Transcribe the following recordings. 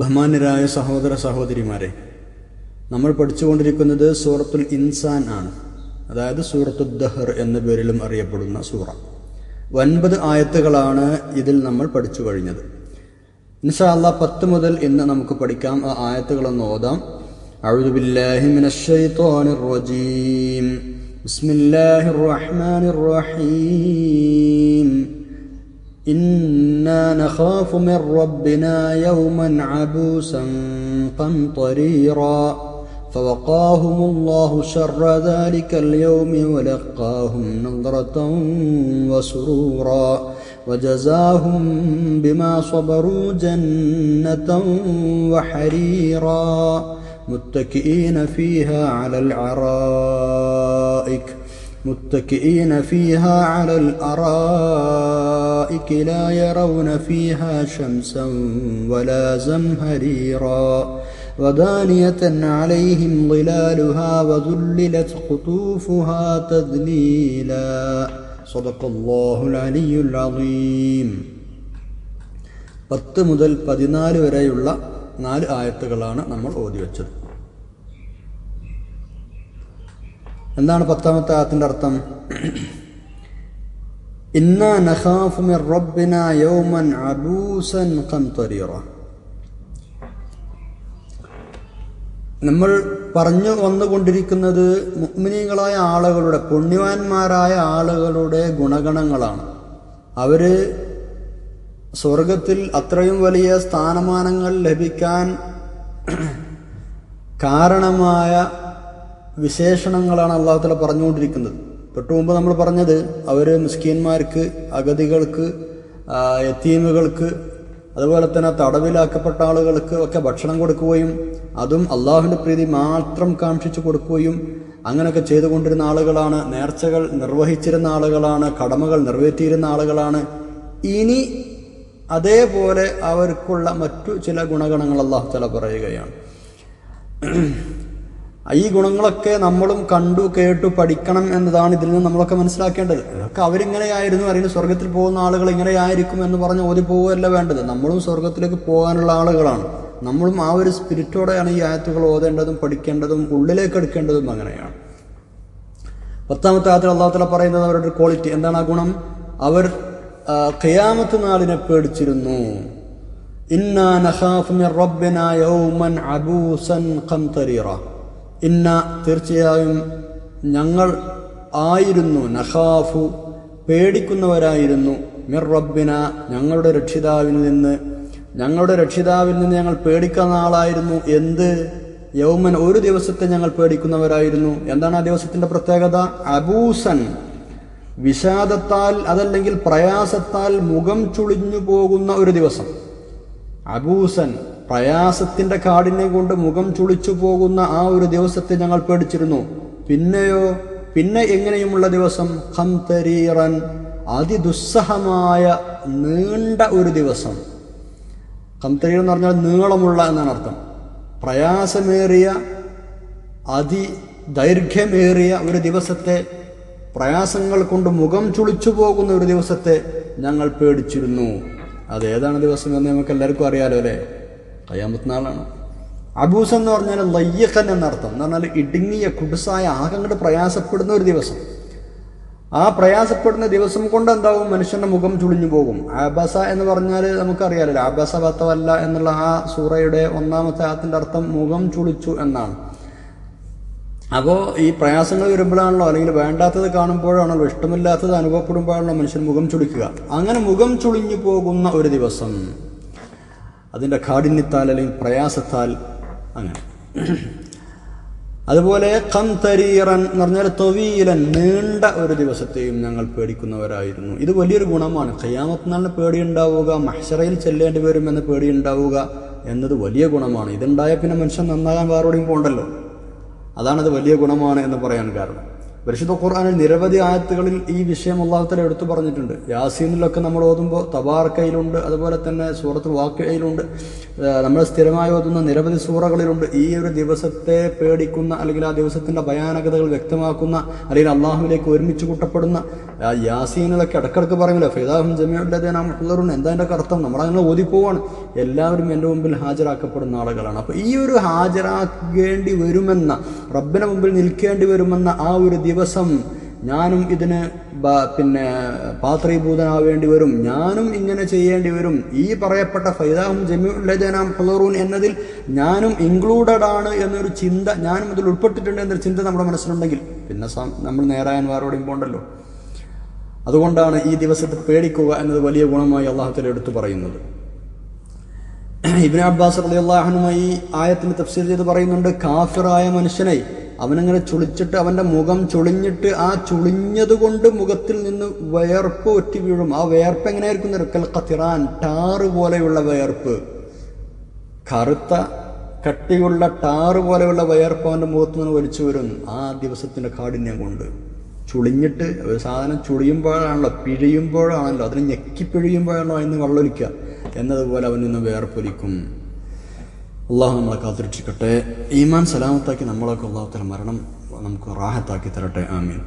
ബഹുമാന്യരായ സഹോദര സഹോദരിമാരെ നമ്മൾ പഠിച്ചുകൊണ്ടിരിക്കുന്നത് സൂറത്തുൽ ഇൻസാൻ ആണ് അതായത് സൂറത്തു ദഹർ എന്ന പേരിലും അറിയപ്പെടുന്ന സൂറ ഒൻപത് ആയത്തുകളാണ് ഇതിൽ നമ്മൾ പഠിച്ചു കഴിഞ്ഞത് ഇൻഷാ അല്ലാ പത്ത് മുതൽ ഇന്ന് നമുക്ക് പഠിക്കാം ആ ആയത്തുകളൊന്ന് ഓതാം أعوذ بالله من الشيطان الرجيم بسم الله الرحمن الرحيم إنا نخاف من ربنا يوما عبوسا قمطريرا فوقاهم الله شر ذلك اليوم ولقاهم نظرة وسرورا وجزاهم بما صبروا جنة وحريرا متكئين فيها على العرائك متكئين فيها على الأرائك لا يرون فيها شمسا ولا زمهريرا ودانية عليهم ظلالها وذللت قطوفها تذليلا صدق الله العلي العظيم പത്ത് മുതൽ പതിനാല് വരെയുള്ള നാല് ആയത്തുകളാണ് നമ്മൾ ഓതി വെച്ചത് എന്താണ് പത്താമത്തെ ആയത്തിന്റെ അർത്ഥം? യൗമൻ നമ്മൾ പറഞ്ഞു വന്നുകൊണ്ടിരിക്കുന്നത് മുഗ്മിനീകളായ ആളുകളുടെ പുണ്യവാന്മാരായ ആളുകളുടെ ഗുണഗണങ്ങളാണ്. അവർ സ്വർഗത്തിൽ അത്രയും വലിയ സ്ഥാനമാനങ്ങൾ ലഭിക്കാൻ കാരണമായ വിശേഷണങ്ങളാണ് അള്ളാഹുത്തല പറഞ്ഞുകൊണ്ടിരിക്കുന്നത്. തൊട്ടു മുമ്പ് നമ്മൾ പറഞ്ഞത് അവർ മുസ്കിന്മാർക്ക് അഗതികൾക്ക് എത്തീമുകൾക്ക് അതുപോലെ തന്നെ തടവിലാക്കപ്പെട്ട ആളുകൾക്ക് ഒക്കെ ഭക്ഷണം കൊടുക്കുകയും അതും അള്ളാഹുവിന്റെ പ്രീതി മാത്രം കാക്ഷിച്ചു കൊടുക്കുകയും അങ്ങനെയൊക്കെ ചെയ്തുകൊണ്ടിരുന്ന ആളുകളാണ് നേർച്ചകൾ നിർവഹിച്ചിരുന്ന ആളുകളാണ് കടമകൾ നിറവേറ്റിയിരുന്ന ആളുകളാണ്. ഇനി അതേപോലെ അവർക്കുള്ള മറ്റു ചില ഗുണഗണങ്ങൾ അള്ളാഹു തല പറയുകയാണ്. ഈ ഗുണങ്ങളൊക്കെ നമ്മളും കണ്ടു കേട്ടു പഠിക്കണം എന്നതാണ് ഇതിൽ നിന്ന് നമ്മളൊക്കെ മനസ്സിലാക്കേണ്ടത്. അതൊക്കെ അവരിങ്ങനെയായിരുന്നു അറിയുന്ന സ്വർഗത്തിൽ പോകുന്ന ആളുകൾ ഇങ്ങനെയായിരിക്കും എന്ന് പറഞ്ഞ് ഓതി പോവുകയല്ല വേണ്ടത്. നമ്മളും സ്വർഗത്തിലേക്ക് പോകാനുള്ള ആളുകളാണ്. നമ്മളും ആ ഒരു സ്പിരിറ്റോടെയാണ് ഈ ആയത്തുകൾ ഓതേണ്ടതും പഠിക്കേണ്ടതും ഉള്ളിലേക്ക് എടുക്കേണ്ടതും അങ്ങനെയാണ്. പത്താമത്തെ ആയത്തിൽ അള്ളാഹുത്തല പറയുന്നത് അവരുടെ ക്വാളിറ്റി. എന്താണ് ആ ഗുണം? അവർ ഖിയാമത്ത് നാളിനെ പേടിച്ചിരുന്നു. ഇന്നാ നഖാഫ് മിർ റബ്ബിന യൗമൻ അബൂസൻ ഖംതരീറ. ഇന്ന തീർച്ചയായും ഞങ്ങൾ ആയിരുന്നു നഖാഫു പേടിക്കുന്നവരായിരുന്നു. മിർ റബ്ബിന ഞങ്ങളുടെ രക്ഷിതാവിൽ നിന്ന്. ഞങ്ങളുടെ രക്ഷിതാവിൽ നിന്ന് ഞങ്ങൾ പേടിക്കുന്ന ആളായിരുന്നു. എന്ത്? യൗമൻ ഒരു ദിവസത്തെ ഞങ്ങൾ പേടിക്കുന്നവരായിരുന്നു. എന്താണ് ആ ദിവസത്തിന്റെ പ്രത്യേകത? അബൂസൻ വിഷാദത്താൽ അതല്ലെങ്കിൽ പ്രയാസത്താൽ മുഖം ചുളിഞ്ഞു പോകുന്ന ഒരു ദിവസം. അബൂസൻ പ്രയാസത്തിന്റെ കാടിനെ കൊണ്ട് മുഖം ചുളിച്ചു പോകുന്ന ആ ഒരു ദിവസത്തെ ഞങ്ങൾ പേടിച്ചിരുന്നു. പിന്നെയോ പിന്നെ എങ്ങനെയുമുള്ള ദിവസം? ഹംതരീറൻ അതിദുസ്സഹമായ നീണ്ട ഒരു ദിവസം. ഹംതരീർ എന്ന് പറഞ്ഞാൽ നീളമുള്ള എന്നാണ് അർത്ഥം. പ്രയാസമേറിയ അതി ദൈർഘ്യമേറിയ ഒരു ദിവസത്തെ പ്രയാസങ്ങൾ കൊണ്ട് മുഖം ചുളിച്ചു പോകുന്ന ഒരു ദിവസത്തെ ഞങ്ങൾ പേടിച്ചിരുന്നു. അതേതാണ് ദിവസം എന്ന് നമുക്ക് എല്ലാവർക്കും അറിയാലോ അല്ലേ? കയ്യാമത്ത് നാളാണ് അബൂസ് എന്ന് പറഞ്ഞാൽ ലയ്യക്കൻ എന്നർത്ഥം. എന്ന് പറഞ്ഞാൽ ഇടുങ്ങിയ കുടുസായ ആകങ്ങോട്ട് പ്രയാസപ്പെടുന്ന ഒരു ദിവസം. ആ പ്രയാസപ്പെടുന്ന ദിവസം കൊണ്ട് എന്താവും? മനുഷ്യന്റെ മുഖം ചുളിഞ്ഞു പോകും. ആബസ എന്ന് പറഞ്ഞാൽ നമുക്കറിയാലല്ലോ ആബസ ബത്തവല്ല എന്നുള്ള ആ സൂറയുടെ ഒന്നാമത്തെ ആത്തിന്റെ അർത്ഥം മുഖം ചുളിച്ചു എന്നാണ്. അപ്പോൾ ഈ പ്രയാസങ്ങൾ വരുമ്പോഴാണല്ലോ അല്ലെങ്കിൽ വേണ്ടാത്തത് കാണുമ്പോഴാണല്ലോ ഇഷ്ടമില്ലാത്തത് അനുഭവപ്പെടുമ്പോഴാണല്ലോ മനുഷ്യൻ മുഖം ചുളിക്കുക. അങ്ങനെ മുഖം ചുളിഞ്ഞു പോകുന്ന ഒരു ദിവസം. അതിന്റെ കാഠിന്യത്താൽ അല്ലെങ്കിൽ പ്രയാസത്താൽ അങ്ങനെ. അതുപോലെ കന്തരീറൻ എന്ന് പറഞ്ഞാൽ തൊവീലൻ നീണ്ട ഒരു ദിവസത്തെയും ഞങ്ങൾ പേടിക്കുന്നവരായിരുന്നു. ഇത് വലിയൊരു ഗുണമാണ്. ഖയ്യാമത്ത് നാളിന് പേടിയുണ്ടാവുക മഹ്ഷറയിൽ ചെല്ലേണ്ടി വരുമെന്ന് പേടിയുണ്ടാവുക എന്നത് വലിയ ഗുണമാണ്. ഇതുണ്ടായ പിന്നെ മനുഷ്യൻ നന്നാകാൻ വേറെവിടെയും പോകണ്ടല്ലോ അതാണത് വലിയ ഗുണമാണ് എന്ന് പറയാൻ കാരണം. പരിശുദ്ധ ഖുർആാനിൽ നിരവധി ആയത്തുകളിൽ ഈ വിഷയം അള്ളാഹുത്തല എടുത്തു പറഞ്ഞിട്ടുണ്ട്. യാസീനിലൊക്കെ നമ്മൾ ഓതുമ്പോൾ തബാർക്കയിലുണ്ട് അതുപോലെ തന്നെ സൂറത്തിൽ വാക്കയിലുണ്ട് നമ്മൾ സ്ഥിരമായി ഓതുന്ന നിരവധി സൂറകളിലുണ്ട്. ഈ ഒരു ദിവസത്തെ പേടിക്കുന്ന അല്ലെങ്കിൽ ആ ദിവസത്തിന്റെ ഭയാനകതകൾ വ്യക്തമാക്കുന്ന അല്ലെങ്കിൽ അള്ളാഹുവിലേക്ക് ഒരുമിച്ച് കൂട്ടപ്പെടുന്ന യാസീനിലൊക്കെ ഇടക്കിടക്ക് പറയുമല്ലോ ഫൈദാഹും ജമിയുള്ളതേ നാം ഉള്ളവരുണ്ട് എന്താ അതിന്റെ അർത്ഥം നമ്മളങ്ങനെ ഓതിപ്പോവാണ്. എല്ലാവരും എന്റെ മുമ്പിൽ ഹാജരാക്കപ്പെടുന്ന ആളുകളാണ്. അപ്പോൾ ഈ ഒരു ഹാജരാക്കേണ്ടി വരുമെന്ന റബ്ബിന് മുമ്പിൽ നിൽക്കേണ്ടി വരുമെന്ന ആ ഒരു ദിവസം ഞാനും ഇതിന് പിന്നെ പാത്രീഭൂതനാവേണ്ടി വരും. ഞാനും ഇങ്ങനെ ചെയ്യേണ്ടി വരും. ഈ പറയപ്പെട്ട ഫൈദാഹും ജമീലജനാം ഹുളറൂൻ എന്നതിൽ ഞാനും ഇൻക്ലൂഡഡ് ആണ് എന്നൊരു ചിന്ത ഞാനും ഇതിൽ ഉൾപ്പെട്ടിട്ടുണ്ട് എന്നൊരു ചിന്ത നമ്മുടെ മനസ്സിലുണ്ടെങ്കിൽ പിന്നെ നമ്മൾ നേരായന്മാരോടെയും പോണ്ടല്ലോ അതുകൊണ്ടാണ് ഈ ദിവസത്തെ പേടിക്കുക എന്നത് വലിയ ഗുണമായി അള്ളാഹുത്തല എടുത്തു പറയുന്നത്. ഇബിൻ അബ്ബാസ് റളിയല്ലാഹുനുമായി ഈ ആയത്തിന് തഫ്സീർ ചെയ്ത് പറയുന്നുണ്ട് കാഫിറായ മനുഷ്യനെ അവനങ്ങനെ ചുളിച്ചിട്ട് അവന്റെ മുഖം ചുളിഞ്ഞിട്ട് ആ ചുളിഞ്ഞതുകൊണ്ട് മുഖത്തിൽ നിന്ന് വേർപ്പ് ഒറ്റി വീഴും. ആ വേർപ്പ് എങ്ങനെയായിരിക്കും നിറക്കൽ കത്തിറാൻ ടാറ് പോലെയുള്ള വേർപ്പ്. കറുത്ത കട്ടിയുള്ള ടാറ് പോലെയുള്ള വയർപ്പ് അവന്റെ മുഖത്ത് നിന്ന് വലിച്ചു വരും. ആ ദിവസത്തിന്റെ കാഠിന്യം കൊണ്ട്. ചുളിഞ്ഞിട്ട് ഒരു സാധനം ചുളിയുമ്പോഴാണല്ലോ പിഴിയുമ്പോഴാണല്ലോ അതിനെ ഞെക്കി പിഴിയുമ്പോഴാണല്ലോ അതിന് വെള്ളമൊലിക്കുക എന്നതുപോലെ അവൻ നിന്ന് വേർപ്പൊലിക്കും അള്ളാഹു നമ്മളെ കാത്തിരക്ഷിക്കട്ടെ. ഈമാൻ സലാമത്താക്കി നമ്മളൊക്കെ അള്ളാഹുത്തല മരണം നമുക്ക് റാഹത്താക്കി തരട്ടെ. ആമീൻ.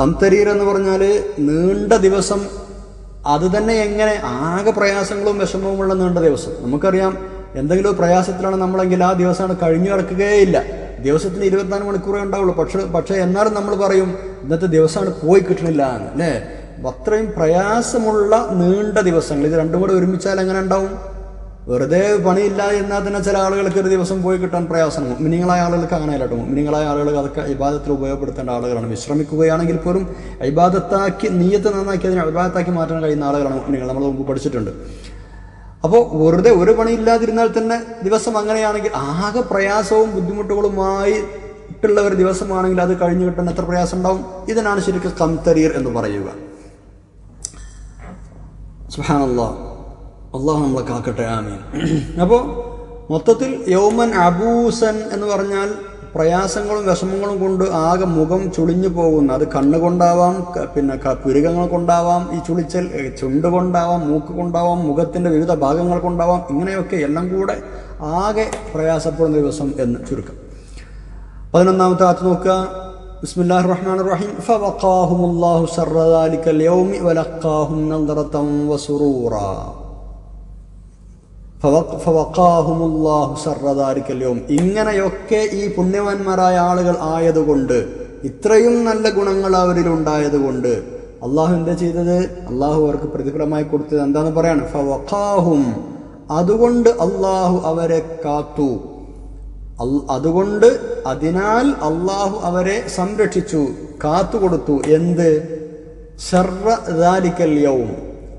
കംതരീർ എന്ന് പറഞ്ഞാൽ നീണ്ട ദിവസം അത് തന്നെ എങ്ങനെ ആകെ പ്രയാസങ്ങളും വിഷമവുമുള്ള നീണ്ട ദിവസം. നമുക്കറിയാം എന്തെങ്കിലും പ്രയാസത്തിലാണ് നമ്മളെങ്കിൽ ആ ദിവസമാണ് കഴിഞ്ഞു കിടക്കുകയില്ല ദിവസത്തിന് ഇരുപത്തിനാല് മണിക്കൂറേ ഉണ്ടാവുള്ളൂ. പക്ഷെ പക്ഷേ എന്നാലും നമ്മൾ പറയും ഇന്നത്തെ ദിവസമാണ് പോയി കിട്ടണില്ല എന്ന് അല്ലേ? അത്രയും പ്രയാസമുള്ള നീണ്ട ദിവസങ്ങൾ. ഇത് രണ്ടും കൂടെ ഒരുമിച്ചാൽ എങ്ങനെ ഉണ്ടാവും? വെറുതെ പണിയില്ല എന്നാൽ തന്നെ ചില ആളുകൾക്ക് ഒരു ദിവസം പോയി കിട്ടാൻ പ്രയാസം. മിനിങ്ങളായ ആളുകൾക്ക് അങ്ങനെ അല്ല കേട്ടോ മിനിങ്ങളായ ആളുകൾ അതൊക്കെ ഇബാദത്തിൽ ഉപയോഗപ്പെടുത്തേണ്ട ആളുകളാണ്. വിശ്രമിക്കുകയാണെങ്കിൽ പോലും ഇബാദത്താക്കി നീയത്ത് നന്നാക്കി അതിനെ ഇബാദത്താക്കി മാറ്റാൻ കഴിയുന്ന ആളുകളാണ് നിങ്ങൾ നമ്മൾ മുമ്പ് പഠിച്ചിട്ടുണ്ട്. അപ്പോൾ വെറുതെ ഒരു പണിയില്ലാതിരുന്നാൽ തന്നെ ദിവസം അങ്ങനെയാണെങ്കിൽ ആകെ പ്രയാസവും ബുദ്ധിമുട്ടുകളുമായി ഇട്ടുള്ള ഒരു ദിവസമാണെങ്കിൽ അത് കഴിഞ്ഞു കിട്ടാൻ എത്ര പ്രയാസം ഉണ്ടാവും? ഇതിനാണ് ശരിക്കും കംതരീർ എന്ന് പറയുക. സുഹാനല്ലാ അള്ളാഹു നമ്മളെ കാക്കട്ടെ ആമീൻ. അപ്പോൾ മൊത്തത്തിൽ യൗമൻ അബൂസൻ എന്ന് പറഞ്ഞാൽ പ്രയാസങ്ങളും വിഷമങ്ങളും കൊണ്ട് ആകെ മുഖം ചുളിഞ്ഞു പോകുന്ന അത് കണ്ണുകൊണ്ടാവാം പിന്നെ പുരുകങ്ങൾ കൊണ്ടാവാം ഈ ചുളിച്ചൽ ചുണ്ട് കൊണ്ടാവാം മൂക്ക് കൊണ്ടാവാം മുഖത്തിന്റെ വിവിധ ഭാഗങ്ങൾ കൊണ്ടാവാം ഇങ്ങനെയൊക്കെ എല്ലാം കൂടെ ആകെ പ്രയാസപ്പെടുന്ന ദിവസം എന്ന് ചുരുക്കം. പതിനൊന്നാമത്തെ ആത്ത് നോക്കുക. ബിസ്മില്ലാഹിർ الله റഹീം الرحيم فوقاهم الله شر വലഖാഹും നദറതൻ ولقاهم نظرة وسرورا ശർറ ദാലിക്കൽ യൗം ഇങ്ങനെയൊക്കെ ഈ പുണ്യവാന്മാരായ ആളുകൾ ആയതുകൊണ്ട് ഇത്രയും നല്ല ഗുണങ്ങൾ അവരിൽ ഉണ്ടായതുകൊണ്ട് അള്ളാഹു എന്താ ചെയ്തത്? അള്ളാഹു അവർക്ക് പ്രതിഫലമായി കൊടുത്തത് എന്താന്ന് പറയാണ്? ഫവഖാഹും. അതുകൊണ്ട് അള്ളാഹു അവരെ കാത്തു. അതുകൊണ്ട് അതിനാൽ അള്ളാഹു അവരെ സംരക്ഷിച്ചു കാത്തുകൊടുത്തു. എന്ത്? ഷർറ ദാലിക്കൽ യൗം.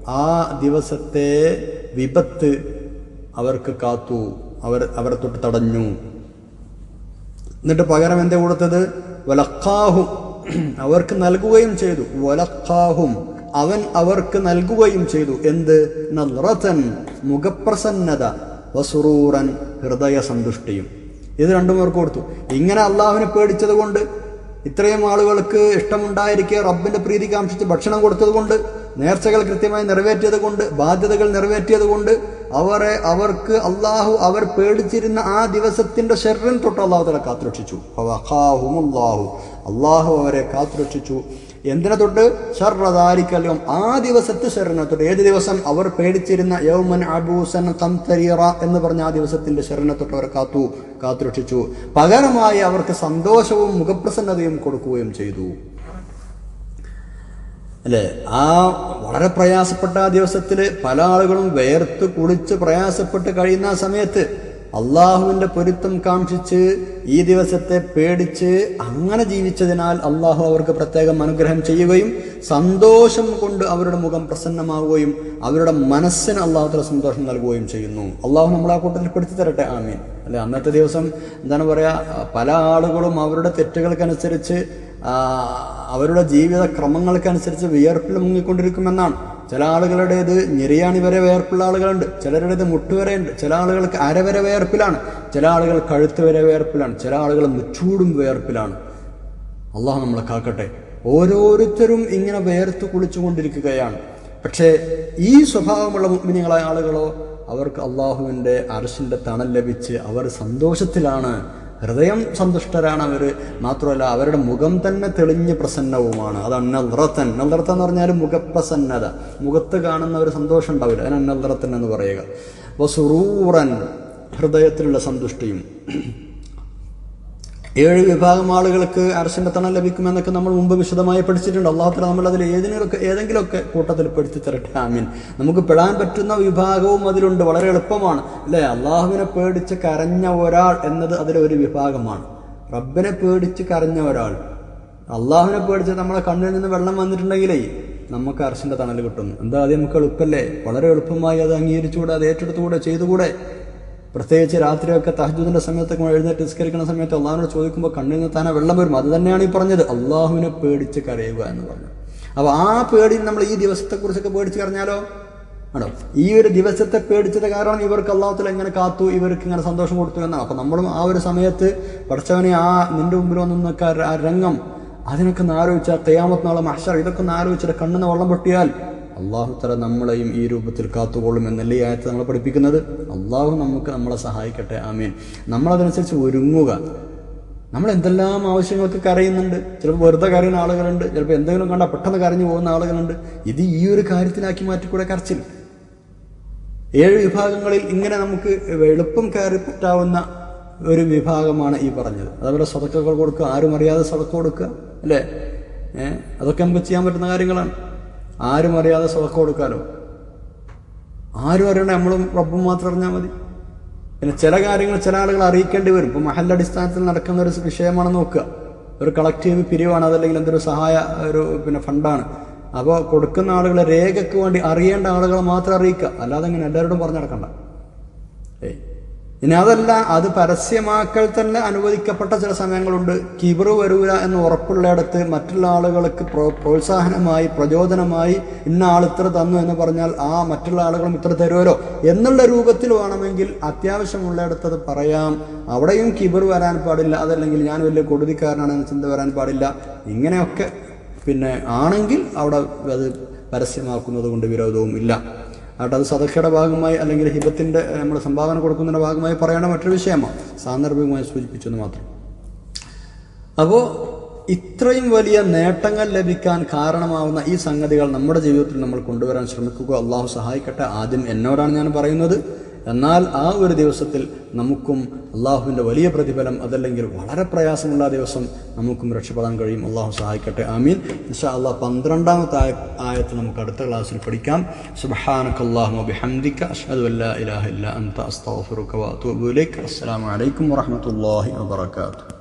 ആ ദിവസത്തെ വിപത്ത് അവർക്ക് കാത്തു അവർ അവരെ തൊട്ട് തടഞ്ഞു. എന്നിട്ട് പകരം എന്താ കൊടുത്തത്? വലക്കാഹും അവർക്ക് നൽകുകയും ചെയ്തു. വലക്കാഹും അവൻ അവർക്ക് നൽകുകയും ചെയ്തു. എന്ത്? നൽറതൻ മുഖപ്രസന്നത വസുറൂറൻ ഹൃദയ സന്തുഷ്ടിയും ഇത് രണ്ടും പേർക്ക് കൊടുത്തു. ഇങ്ങനെ അള്ളാഹുവിനെ പേടിച്ചത് കൊണ്ട് ഇത്രയും ആളുകൾക്ക് ഇഷ്ടമുണ്ടായിരിക്കുക റബ്ബിന്റെ പ്രീതി കാംക്ഷിച്ച് ഭക്ഷണം കൊടുത്തത് കൊണ്ട് നേർച്ചകൾ കൃത്യമായി നിറവേറ്റിയത് കൊണ്ട് ബാധ്യതകൾ നിറവേറ്റിയത് കൊണ്ട് അവരെ അവർക്ക് അള്ളാഹു അവർ പേടിച്ചിരുന്ന ആ ദിവസത്തിന്റെ ശരീരം തൊട്ട് അള്ളാഹു തല കാത്തുരക്ഷിച്ചു. അള്ളാഹു അവരെ കാത്തുരക്ഷിച്ചു. എന്തിനെ തൊട്ട് ഷർറദാരിക്കലും ആ ദിവസത്തെ ശരണ തൊട്ട് ഏത് ദിവസം? അവർ പേടിച്ചിരുന്ന യൗമൻ അബൂസൻ തംതരീറ എന്ന് പറഞ്ഞ ആ ദിവസത്തിന്റെ ശരണ തൊട്ട് അവർ കാത്തു കാത്തുരക്ഷിച്ചു. പകരമായി അവർക്ക് സന്തോഷവും മുഖപ്രസന്നതയും കൊടുക്കുകയും ചെയ്തു. അല്ലേ? ആ വളരെ പ്രയാസപ്പെട്ട ആ ദിവസത്തിൽ പല ആളുകളും വേർത്ത് കുളിച്ച് പ്രയാസപ്പെട്ട് കഴിയുന്ന സമയത്ത് അള്ളാഹുവിന്റെ പൊരുത്തം കാക്ഷിച്ച് ഈ ദിവസത്തെ പേടിച്ച് അങ്ങനെ ജീവിച്ചതിനാൽ അള്ളാഹു അവർക്ക് പ്രത്യേകം അനുഗ്രഹം ചെയ്യുകയും സന്തോഷം കൊണ്ട് അവരുടെ മുഖം പ്രസന്നമാവുകയും അവരുടെ മനസ്സിന് അള്ളാഹുത്തിന് സന്തോഷം നൽകുകയും ചെയ്യുന്നു. അള്ളാഹു നമ്മളെ കൂട്ടത്തിൽ പിടിച്ചു തരട്ടെ. ആമീൻ. അല്ലെ? അന്നത്തെ ദിവസം എന്താണ് പറയുക പല ആളുകളും അവരുടെ തെറ്റുകൾക്കനുസരിച്ച് അവരുടെ ജീവിത ക്രമങ്ങൾക്കനുസരിച്ച് വിയർപ്പിൽ മുങ്ങിക്കൊണ്ടിരിക്കുമെന്നാണ്. ചില ആളുകളുടേത് ഞെരിയാണി വരെ വേർപ്പുള്ള ആളുകളുണ്ട്. ചിലരുടേത് മുട്ടുവരെ ഉണ്ട് ചില ആളുകൾക്ക് അരവരെ വേർപ്പിലാണ്. ചില ആളുകൾ കഴുത്ത് വരെ വേർപ്പിലാണ്. ചില ആളുകൾ മുച്ചൂടും വേർപ്പിലാണ്. അള്ളാഹു നമ്മളെ കാക്കട്ടെ. ഓരോരുത്തരും ഇങ്ങനെ വേർത്ത് കുളിച്ചുകൊണ്ടിരിക്കുകയാണ് പക്ഷേ ഈ സ്വഭാവമുള്ള മുഗ്മിനികളായ ആളുകളോ അവർക്ക് അള്ളാഹുവിന്റെ അർഷിന്റെ തണൽ ലഭിച്ച് അവർ സന്തോഷത്തിലാണ്. ഹൃദയം സന്തുഷ്ടരാണ് അവർ മാത്രമല്ല അവരുടെ മുഖം തന്നെ തെളിഞ്ഞ് പ്രസന്നവുമാണ്. അതാണ് നൽറത്തൻ നൽറത്തൻ എന്ന് പറഞ്ഞാൽ മുഖപ്രസന്നത. മുഖത്ത് കാണുന്ന ഒരു സന്തോഷം ഉണ്ടാവില്ല. അതിനാണ് നൽറത്തൻ എന്ന് പറയുക. അപ്പോൾ സുറൂറൻ ഹൃദയത്തിലുള്ള സന്തുഷ്ടിയും. ഏഴ് വിഭാഗം ആളുകൾക്ക് അർശന്റെ തണൽ ലഭിക്കുമെന്നൊക്കെ നമ്മൾ മുമ്പ് വിശദമായി പഠിച്ചിട്ടുണ്ട്. അള്ളാഹുത്തല നമ്മൾ അതിൽ ഏതെങ്കിലുമൊക്കെ ഏതെങ്കിലുമൊക്കെ കൂട്ടത്തിൽ പെടുത്തി തരട്ടെ ആമീൻ. നമുക്ക് പെടാൻ പറ്റുന്ന വിഭാഗവും അതിലുണ്ട്. വളരെ എളുപ്പമാണ്. അല്ലേ? അള്ളാഹുവിനെ പേടിച്ച് കരഞ്ഞ ഒരാൾ എന്നത് അതിലൊരു വിഭാഗമാണ്. റബ്ബിനെ പേടിച്ച് കരഞ്ഞ ഒരാൾ. അള്ളാഹുവിനെ പേടിച്ച് നമ്മളെ കണ്ണിൽ നിന്ന് വെള്ളം വന്നിട്ടുണ്ടെങ്കിലേ നമുക്ക് അർശന്റെ തണൽ കിട്ടുന്നു എന്താ അത് നമുക്ക് എളുപ്പമല്ലേ വളരെ എളുപ്പമായി അത് അംഗീകരിച്ചുകൂടെ അത് ഏറ്റെടുത്തുകൂടെ ചെയ്തുകൂടെ? പ്രത്യേകിച്ച് രാത്രിയൊക്കെ തഹജുദിന്റെ സമയത്തൊക്കെ എഴുന്നേറ്റ് നിസ്കരിക്കുന്ന സമയത്ത് അള്ളാഹിനോട് ചോദിക്കുമ്പോൾ കണ്ണിൽ നിന്ന് താനെ വെള്ളം വരും. അത് തന്നെയാണ് ഈ പറഞ്ഞത്. അള്ളാഹുവിനെ പേടിച്ച് കരയുക എന്ന് പറഞ്ഞു. അപ്പോൾ ആ പേടി നമ്മൾ ഈ ദിവസത്തെക്കുറിച്ചൊക്കെ പേടിച്ച് കരഞ്ഞാലോ? ആണോ? ഈ ഒരു ദിവസത്തെ പേടിച്ചത് കാരണം ഇവർക്ക് അള്ളാഹത്തിൽ എങ്ങനെ കാത്തു ഇവർക്ക് ഇങ്ങനെ സന്തോഷം കൊടുത്തു എന്നാണ്. അപ്പം നമ്മളും ആ ഒരു സമയത്ത് പഠിച്ചവനെ ആ നിന്റെ മുമ്പിൽ വന്നൊക്കെ ആ രംഗം അതിനൊക്കെ ഒന്ന് ആലോചിച്ചാൽ തെയ്യാമത്ത് നാളെ മഹ്ഷർ ഇതൊക്കെ ഒന്ന് ആലോചിച്ചിട്ട് കണ്ണിന് വെള്ളം പൊട്ടിയാൽ അള്ളാഹു തല നമ്മളെയും ഈ രൂപത്തിൽ കാത്തുകൊള്ളും എന്നല്ലേ ഈ ആയത്ത് നമ്മളെ പഠിപ്പിക്കുന്നത്? അള്ളാഹു നമുക്ക് നമ്മളെ സഹായിക്കട്ടെ. ആമീൻ. നമ്മളതനുസരിച്ച് ഒരുങ്ങുക. നമ്മൾ എന്തെല്ലാം ആവശ്യങ്ങൾക്ക് കരയുന്നുണ്ട്. ചിലപ്പോൾ വെറുതെ കരയുന്ന ആളുകളുണ്ട്. ചിലപ്പോൾ എന്തെങ്കിലും കണ്ടാൽ പെട്ടെന്ന് കരഞ്ഞു പോകുന്ന ആളുകളുണ്ട്. ഇത് ഈ ഒരു കാര്യത്തിലാക്കി മാറ്റിക്കൂടെ കരച്ചിൽ? ഏഴ് വിഭാഗങ്ങളിൽ ഇങ്ങനെ നമുക്ക് എളുപ്പം കയറി പറ്റാവുന്ന ഒരു വിഭാഗമാണ് ഈ പറഞ്ഞത്. അതേപോലെ സതക്കകൾ കൊടുക്കുക. ആരും അറിയാതെ സതക്ക കൊടുക്കുക. അല്ലേ? അതൊക്കെ നമുക്ക് ചെയ്യാൻ പറ്റുന്ന കാര്യങ്ങളാണ്. ആരും അറിയാതെ സ്വതക്കം കൊടുക്കാലോ? ആരും അറിയണ്ട നമ്മളും റബ്ബും മാത്രം അറിഞ്ഞാൽ മതി. പിന്നെ ചില കാര്യങ്ങൾ ചില ആളുകൾ അറിയിക്കേണ്ടി വരും. ഇപ്പം മഹല്ലടിസ്ഥാനത്തിൽ നടക്കുന്ന ഒരു വിഷയമാണെന്ന് നോക്കുക. ഒരു കളക്റ്റീവ് പിരിവാണ് അതല്ലെങ്കിൽ എന്തൊരു സഹായ ഒരു പിന്നെ ഫണ്ടാണ് അപ്പോൾ കൊടുക്കുന്ന ആളുകളെ രേഖയ്ക്ക് വേണ്ടി അറിയേണ്ട ആളുകളെ മാത്രം അറിയിക്കുക. അല്ലാതെ ഇങ്ങനെ എല്ലാവരോടും പറഞ്ഞു നടക്കണ്ട. ഏയ്. ഇനി അതല്ല അത് പരസ്യമാക്കൽ തന്നെ അനുവദിക്കപ്പെട്ട ചില സമയങ്ങളുണ്ട്. കിബറ് വരൂല എന്ന് ഉറപ്പുള്ളിടത്ത് മറ്റുള്ള ആളുകൾക്ക് പ്രോ പ്രോത്സാഹനമായി പ്രചോദനമായി ഇന്ന ആൾ ഇത്ര തന്നു എന്ന് പറഞ്ഞാൽ ആ മറ്റുള്ള ആളുകളും ഇത്ര തരുമല്ലോ എന്നുള്ള രൂപത്തിൽ വേണമെങ്കിൽ അത്യാവശ്യമുള്ളയിടത്ത് അത് പറയാം. അവിടെയും കിബർ വരാൻ പാടില്ല. അതല്ലെങ്കിൽ ഞാൻ വലിയ കൊടുതിക്കാരനാണെന്ന് ചിന്ത വരാൻ പാടില്ല. ഇങ്ങനെയൊക്കെ പിന്നെ ആണെങ്കിൽ അവിടെ അത് പരസ്യമാക്കുന്നത് കൊണ്ട് വിരോധവും ഇല്ല. ആട്ടെ അത് സദക്കയുടെ ഭാഗമായി അല്ലെങ്കിൽ ഹിബത്തിന്റെ നമ്മൾ സംഭാവന കൊടുക്കുന്നതിന്റെ ഭാഗമായി പറയേണ്ട മറ്റൊരു വിഷയമാണ്. സാന്ദർഭികമായി സൂചിപ്പിച്ചെന്ന് മാത്രം. അപ്പോൾ ഇത്രയും വലിയ നേട്ടങ്ങൾ ലഭിക്കാൻ കാരണമാവുന്ന ഈ സംഗതികൾ നമ്മുടെ ജീവിതത്തിൽ നമ്മൾ കൊണ്ടുവരാൻ ശ്രമിക്കുക. അള്ളാഹു സഹായിക്കട്ടെ. ആദ്യം എന്നോടാണ് ഞാൻ പറയുന്നത്. എന്നാൽ ആ ഒരു ദിവസത്തിൽ നമുക്കും അള്ളാഹുവിന്റെ വലിയ പ്രതിഫലം അതല്ലെങ്കിൽ വളരെ പ്രയാസമുള്ള ദിവസം നമുക്കും രക്ഷപ്പെടാൻ കഴിയും. അള്ളാഹു സഹായിക്കട്ടെ. ആമീൻ. ഇൻഷാ അള്ളാഹ് പന്ത്രണ്ടാമത്തെ ആയ ആയത്ത് നമുക്ക് അടുത്ത ക്ലാസ്സിൽ പഠിക്കാം. ബിഹംദിക അഷ്ഹദു അല്ലാ ഇലാഹ ഇല്ല വഅതൂബു ഇലൈക്. അസ്സലാമു അലൈക്കും വറഹ്മത്തുള്ളാഹി വബറകാതുഹു.